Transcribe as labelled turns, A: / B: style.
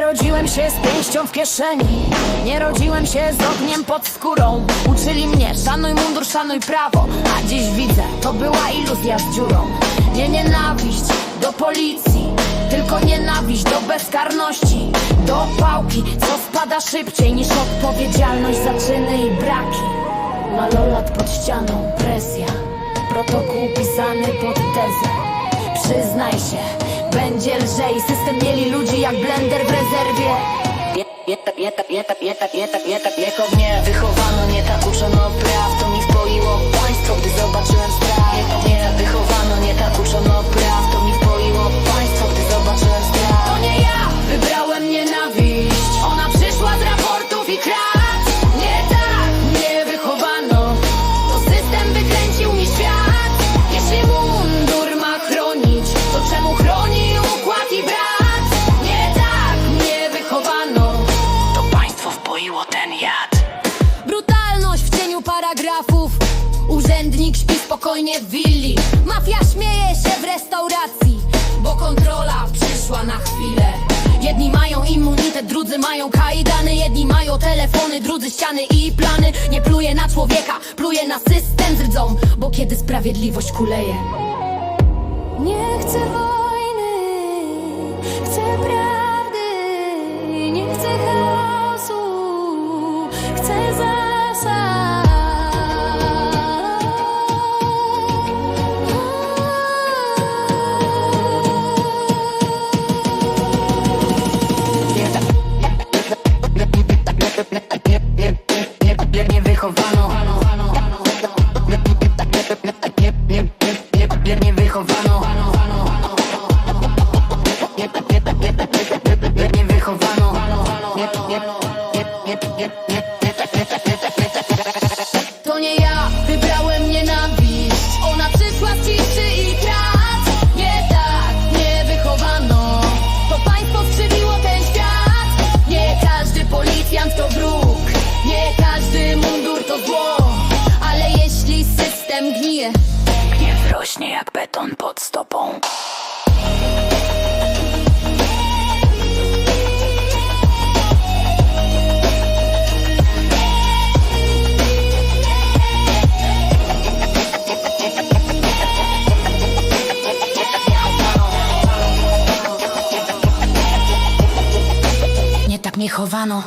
A: rodziłem się z pięścią w kieszeni. Nie rodziłem się z ogniem pod skórą. Uczyli mnie, szanuj mundur, szanuj prawo. A dziś widzę, to była iluzja z dziurą. Nie nienawiść do policji Tylko nienawiść do bezkarności. Do pałki, co spada szybciej niż odpowiedzialność za czyny i braki. Malolat pod ścianą, presja. Protokół pisany pod tezę. Przyznaj się, będzie lżej. System mieli ludzi
B: tak, nie tak, nie tak, nie tak mnie wychowano, nie tak uczono
A: paragrafów Urzędnik śpi spokojnie w willi. Mafia śmieje się w restauracji Bo kontrola przyszła na chwilę. Jedni mają immunitet, drudzy mają kajdany. Jedni mają telefony, drudzy ściany i plany. Nie pluje na człowieka, pluje na system z rdzą Bo kiedy sprawiedliwość kuleje. Nie chcę wojny, chcę prawdy Nie,
B: nie wychowano. Nie, nie, wychowano. Nie, nie wychowano beton pod stopą.
A: Nie tak mnie chowano